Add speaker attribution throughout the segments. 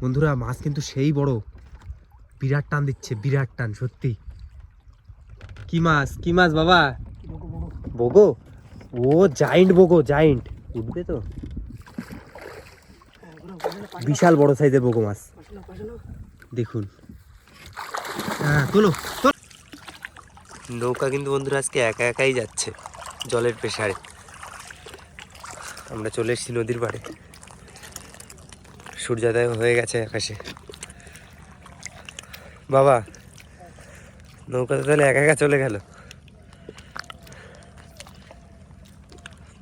Speaker 1: বন্ধুরা, মাছ কিন্তু সেই বড়। বিরাট টান দিচ্ছে, বিরাট টান, সত্যি। কি মাছ কি মাছ বাবা? বগো? ও জাইন্ট বগো জাইন্ট উঠবে তো? বিশাল বড় সাইজের বগো মাছ। দেখুন। হ্যাঁ। নৌকা কিন্তু বন্ধুরা আজকে একা একাই যাচ্ছে, জলের প্রেসারে। আমরা চলে এসেছি নদীর পাড়ে। সূর্যোদয় হয়ে গেছে আকাশে। বাবা, নৌকাতে তাহলে একা একা চলে গেল?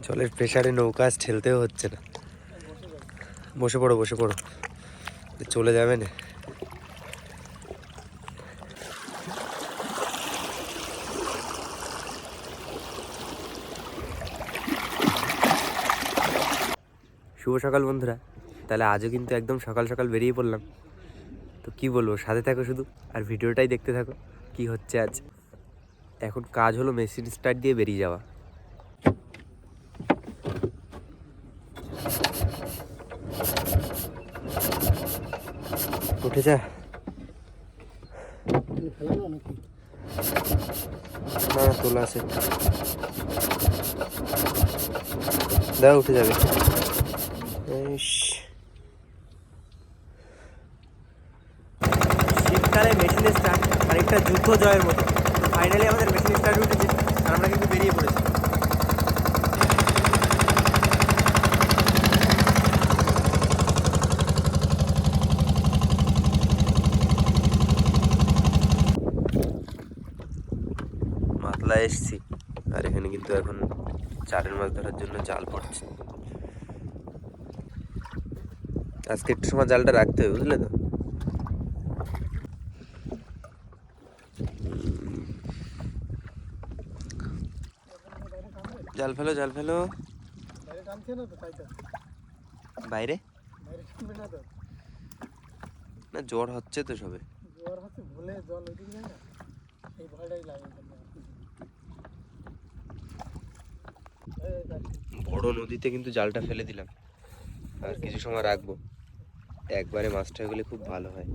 Speaker 1: জলের প্রেশারে নৌকা ঠেলতেও হচ্ছে না। বসে পড়ো বসে পড়ো। চলে যাবে না। শুভ সকাল বন্ধুরা। তাহলে আজও কিন্তু একদম সকাল সকাল বেরিয়ে পড়লাম। তো কি বলব, সাথে থাকো শুধু, আর ভিডিওটাই দেখতে থাকো, কি হচ্ছে আজ। এখন কাজ হলো মেশিন স্টার্ট দিয়ে বেরিয়ে যাওয়া। উঠে যা। না তোলা আছে। দাও, উঠে যাবে ইস। শীতকালে মেশিন স্টার্ট খানিকটা যুদ্ধ জয়ের মতো। ফাইনালি আমাদের মেশিন স্টার্ট উঠেছে আর আমরা কিন্তু বেরিয়ে পড়েছি। মাতলা এসছি, আর এখানে কিন্তু এখন চারের মাছ ধরার জন্য জাল পড়ছে। আজকে একটু সময় জালটা রাখতে হবে, বুঝলে তো? জাল ফেলো জাল ফেলো। বাইরে না জ্বর হচ্ছে তো সবে। বড় নদীতে কিন্তু জালটা ফেলে দিলাম। আর কিছু সময় রাখব। একবারে মাছটা গেলে খুব ভালো হয়।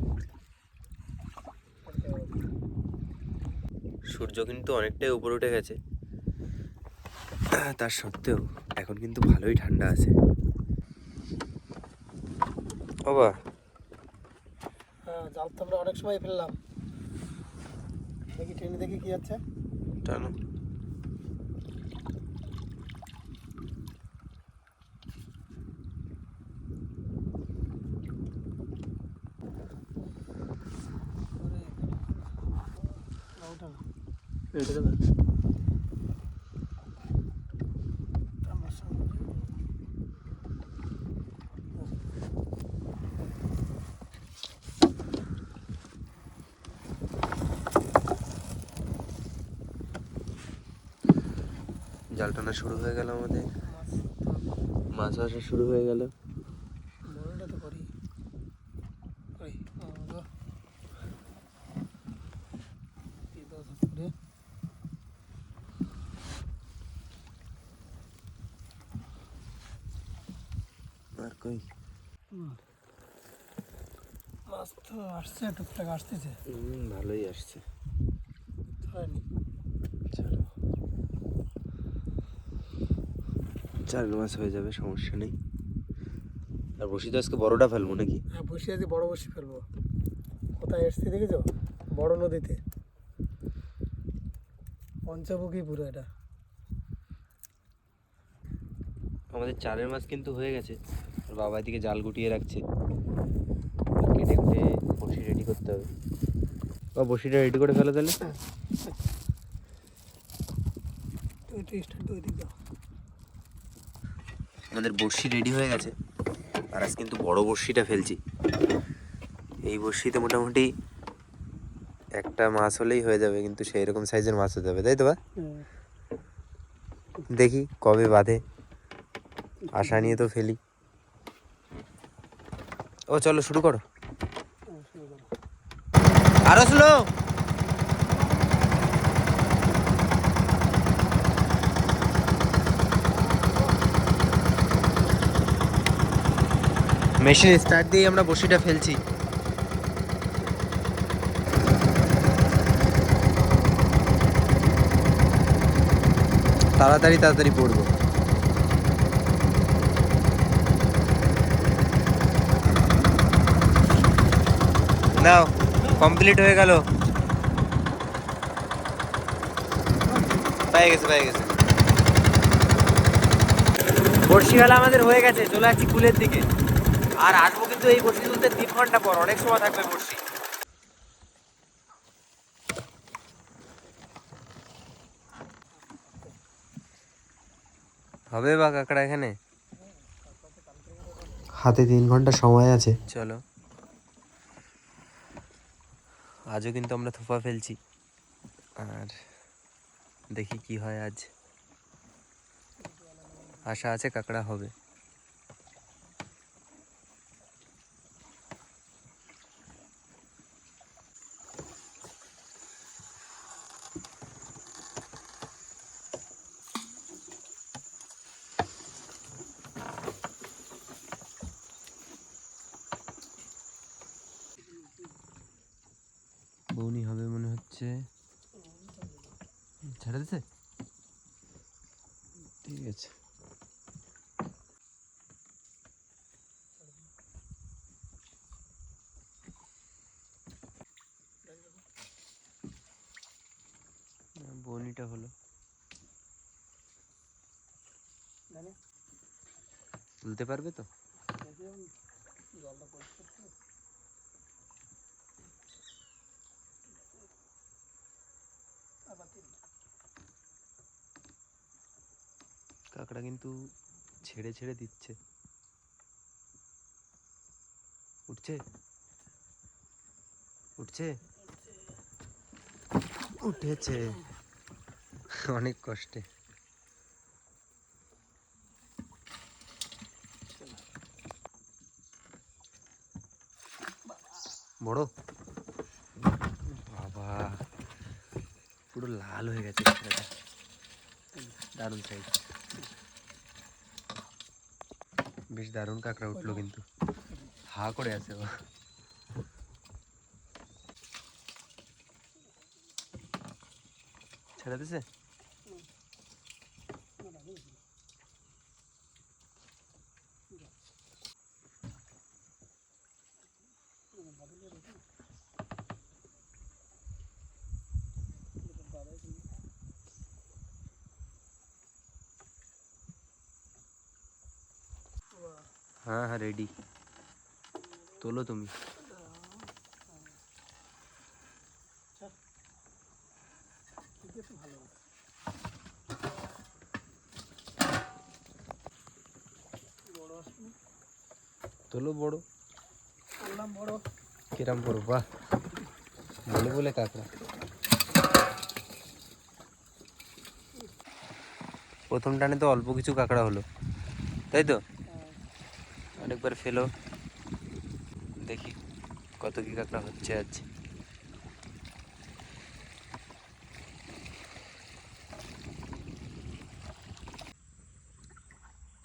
Speaker 1: সূর্য কিন্তু অনেকটাই উপরে উঠে গেছে। তার সত্ত্বেও এখন কিন্তু ভালোই ঠান্ডা আছে। বাবা।
Speaker 2: হ্যাঁ জাল তো আমরা অনেক সময় ফেললাম। দেখি ট্রেনে দেখি কি হচ্ছে।
Speaker 1: টানো।
Speaker 2: ওটা
Speaker 1: জাল টানা শুরু হয়ে গেল আমাদের।
Speaker 2: মাছ
Speaker 1: আসা শুরু হয়ে গেল। আর কই?
Speaker 2: মাছ তো আসছে টুকটাক আসতেছে।
Speaker 1: ভালোই আসছে।
Speaker 2: হয়নি।
Speaker 1: চার মাছ হয়ে যাবে সমস্যা নেই। আর বসি তো আজকে বড়টা ফেলব নাকি?
Speaker 2: হ্যাঁ বসে আছি বড় বসি ফেলব। কোথায় এসছি দেখেছ? বড় নদীতে। পঞ্চমুখী পুরো এটা।
Speaker 1: আমাদের চারের মাছ কিন্তু হয়ে গেছে। আর বাবা এদিকে জাল গুটিয়ে রাখছে। কেটে কুটে বসি রেডি করতে হবে। বা বসিটা রেডি করে ফেলে তাহলে।
Speaker 2: তুই স্টার্ট দিয়ে দিক দাও
Speaker 1: আমাদের বড়শি রেডি হয়ে গেছে। আর আজ কিন্তু বড় বড়শিটা ফেলছি। এই বড়শিতে মোটামুটি একটা মাছ হলেই হয়ে যাবে কিন্তু সেই রকম সাইজের মাছ হতে হবে তাই তো বা? দেখি কবে বাঁধে। আশা নিয়ে তো ফেলি। ও চলো শুরু করো। আরও স্লো মেশিন স্টার্ট দিয়ে আমরা বসিটা ফেলছি। তাড়াতাড়ি তাড়াতাড়ি পড়ব। নাও কমপ্লিট হয়ে গেল। পেয়ে গেছে পেয়ে গেছে। বর্ষি খেলা আমাদের হয়ে গেছে, চলে আসছি কুলের দিকে। আর আসব কিন্তু এই বর্ষি তুলতে তিন ঘণ্টা পর অনেক সময় থাকবে বর্ষি হবে বা কাকড়া এখানে? হাতে তিন ঘণ্টা সময় আছে। চলো। আজও কিন্তু আমরা থোপা ফেলছি। আর দেখি কি হয় আজ। আশা আছে কাকড়া হবে। বৌনি হবে মনে হচ্ছে। ছেড়ে দিছে ঠিক আছে। বৌনিটা হলো। তুলতে পারবে তো? কাকড়া কিন্তু ছেড়ে ছেড়ে দিচ্ছে। উঠছে? উঠছে? উঠেছে। অনেক কষ্টে। বড়। বাবা, পুরো লাল হয়ে গেছে। দারুণ সাইজ বেশ দারুণ কাঁকড়া উঠল কিন্তু। হা করে আছে ও। ছেড়ে দিছে? হ্যাঁ হ্যাঁ রেডি তোলো তুমি। তোলো বড়
Speaker 2: করলাম বড়।
Speaker 1: কিরাম বড়, বাহ। বলে বলে কাকড়া। প্রথম টানে তো অল্প কিছু কাঁকড়া হলো। তাই তো? আরেকবার ফেলো। দেখি কত কি কাঁকড়া হচ্ছে আজ।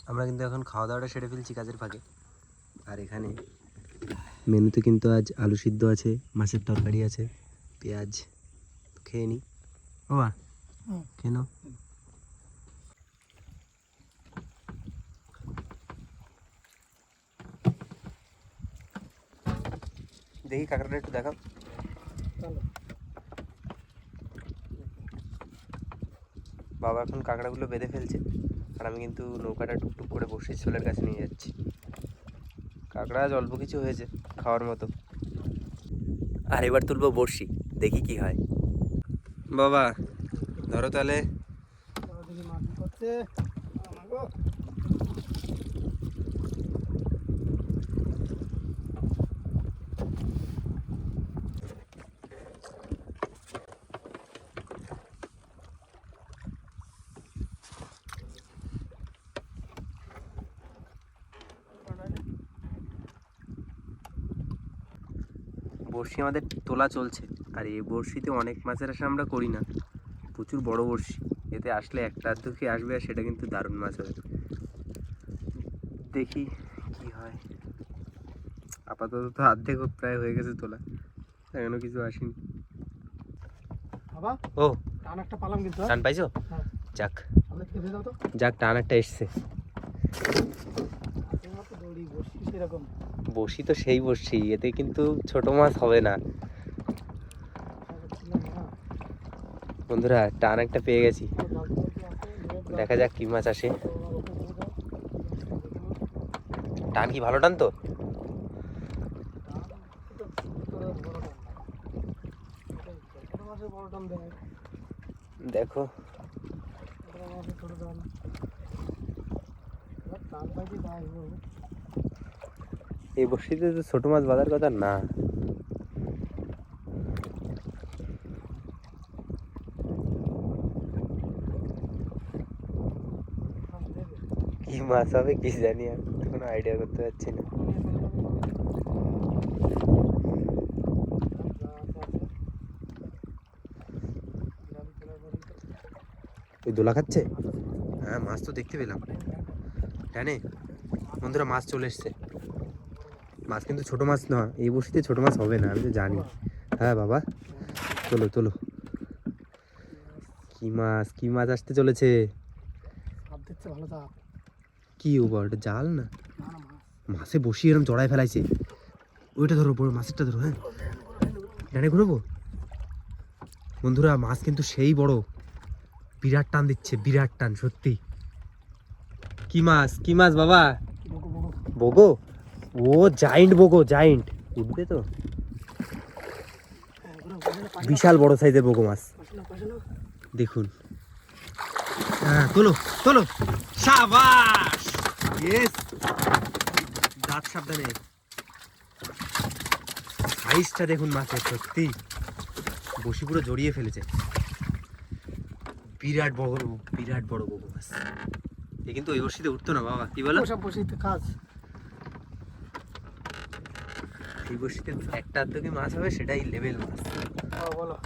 Speaker 1: আমরা কিন্তু এখন খাওয়া দাওয়াটা সেরে ফেলছি কাজের ফাঁকে। আর এখানে মেনুতে কিন্তু আজ আলু সিদ্ধ আছে মাছের তরকারি আছে পেঁয়াজ খেয়ে নি। ও
Speaker 2: হুম।
Speaker 1: দেখি কাঁকড়াটা একটু দেখাও। বাবা এখন কাঁকড়াগুলো বেঁধে ফেলছে, আর আমি কিন্তু নৌকাটা টুকটুক করে বসে ছোলের কাছে নিয়ে যাচ্ছি। কাঁকড়া আজ অল্প কিছু হয়েছে, খাওয়ার মতো। আর এবার তুলবো বড়শি, দেখি কি হয়। বাবা, ধরো তাহলে। বড়শি আমাদের তোলা চলছে। আর এই বড়শিতে অনেক মাছের আশা আমরা করি না। প্রচুর বড় বড়শি। এতে আসলে একটা আধ কি আসবে আর সেটা কিন্তু দারুণ মাছ হবে। দেখি কি হয়। আপাতত তো অর্ধেক প্রায় হয়ে গেছে তোলা। এখনও কিছু আসেনি।
Speaker 2: বাবা
Speaker 1: ও।
Speaker 2: টান একটা পালাম কিন্তু হ্যাঁ?
Speaker 1: টান পাইছো?
Speaker 2: হ্যাঁ।
Speaker 1: যাক। যাক টান একটা এসছে।
Speaker 2: সেরকম।
Speaker 1: বসি তো সেই বসছি, এতে কিন্তু ছোট মাছ হবে না। বন্ধুরা, টান একটা পেয়ে গেছি। দেখা যাক কি মাছ আসে। টান কি ভালো টান তো? দেখো
Speaker 2: এবার টান পাইছি তা আসব
Speaker 1: এই বসিতে তো ছোট মাছ বাঁধার কথা না। কি মাছ হবে কি জানি, আমি কোনো আইডিয়া করতে পারছি না। ওই দোলা খাচ্ছে? হ্যাঁ মাছ তো দেখতে পেলাম। জানে? বন্ধুরা, মাছ চলে এসছে। মাছ কিন্তু ছোট মাছ না এই বসিতে ছোট মাছ হবে না আমি তো জানি। হ্যাঁ বাবা। চলো চলো। কি মাছ কি মাছ আসতে চলেছে? কি ও বাবা, ওটা জাল না?
Speaker 2: মাছ।
Speaker 1: বসিয়ে এরকম জড়ায় ফেলাইছে। ওইটা ধরো বড় মাছেরটা ধরো হ্যাঁ? ডানে ঘুরবো? বন্ধুরা মাছ কিন্তু সেই বড়। বিরাট টান দিচ্ছে বিরাট টান সত্যি। কি মাছ কি মাছ বাবা? বগো ও জাইন্ট বগো জাইন্ট উঠবে তো? বিশাল বড় সাইজের বগো মাছ। দেখুন। হ্যাঁ তোলো তোলো। সাবাস! ইয়েস দাঁত সাবধানে। সাইজটা দেখুন মাছের, সত্যি। বসি পুরো জড়িয়ে ফেলেছে। বিরাট বড় বিরাট বড় বগো মাছ। এ কিন্তু ওই বসিতে উঠতো না, বাবা। কি বলো?
Speaker 2: বসিতে কাজ।
Speaker 1: এই বসিতে একটা আধটুকি মাছ হবে? সেটাই লেভেল মাছ।
Speaker 2: ও, বলো।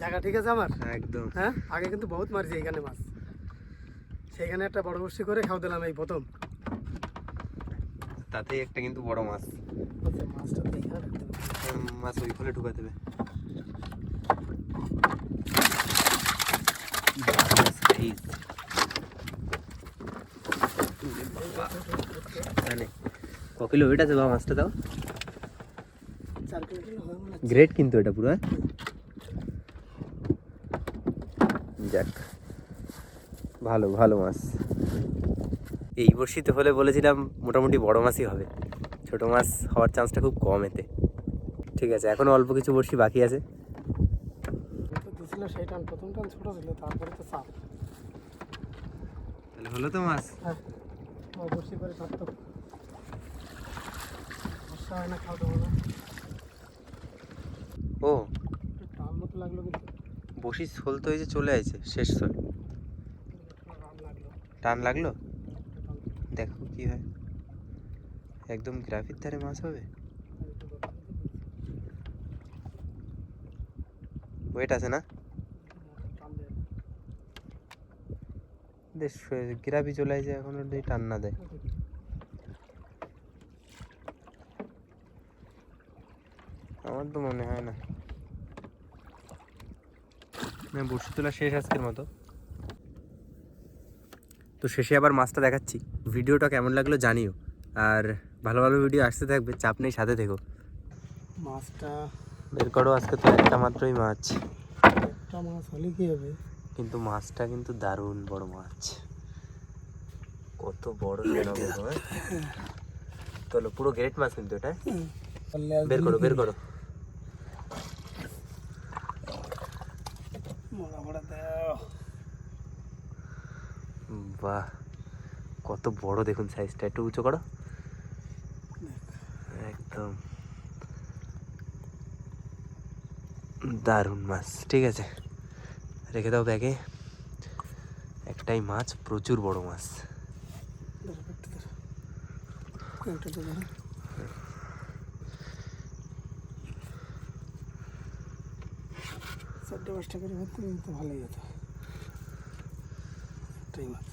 Speaker 2: জায়গা ঠিক আছে আমার?
Speaker 1: একদম।
Speaker 2: হ্যাঁ? আগে কিন্তু বহুত মারছি এইখানে মাছ। সেইখানে একটা বড় বসি করে খাও দিলাম এই প্রথম।
Speaker 1: তাতে একটা কিন্তু বড় মাছ।
Speaker 2: আচ্ছা, মাছটা
Speaker 1: মাছ ওই ফলে ঢুকা দেবে ক কিলো ওয়েট আছে বাবা মাছটা দাও। গ্রেট কিন্তু এটা পুরো হ্যাঁ? যাক। ভালো ভালো মাছ। এই বর্ষিতে হলে বলেছিলাম মোটামুটি বড় মাছই হবে। ছোট মাছ হওয়ার চান্সটা খুব কম এতে। ঠিক আছে এখনও অল্প কিছু বর্ষি বাকি আছে। হলো তো মাছ।
Speaker 2: হ্যাঁ বসি করে হয় না খাওয়া
Speaker 1: ও।
Speaker 2: টান মতো লাগল কিন্তু।
Speaker 1: বসি শোল তো এই যে চলে আসছে শেষ শোল
Speaker 2: টান লাগল?
Speaker 1: দেখো কি হয়। একদম গ্রাফির ধারে মাছ হবে? ওয়েট আছে না? গ্রাফি চলে আসছে এখন টান না দেয়। আমার তো মনে হয় না। বসে তোলা শেষ আজকের মতো। তো শেষে আবার মাছটা দেখাচ্ছি। ভিডিওটা কেমন লাগল জানিও। আর ভালো ভালো ভিডিও আসতে থাকবে চাপ নেই সাথে থেকো।
Speaker 2: মাছটা
Speaker 1: বের করো আজকে তো একটা মাত্রই মাছ।
Speaker 2: একটা মাছ হলে কি হবে?
Speaker 1: কিন্তু মাছটা কিন্তু দারুণ বড় মাছ। কত বড় চলো পুরো গ্রেট মাছ কিন্তু এটা। বের করো বের করো। বাহ, কত বড় দেখুন সাইজটা একটু উঁচু করো। একদম। দারুণ মাছ, ঠিক আছে। রেখে দাও ব্যাগে একটাই মাছ, প্রচুর বড় মাছ।
Speaker 2: চারটে পাঁচটা করে ভালোই হতো। একটাই মাছ।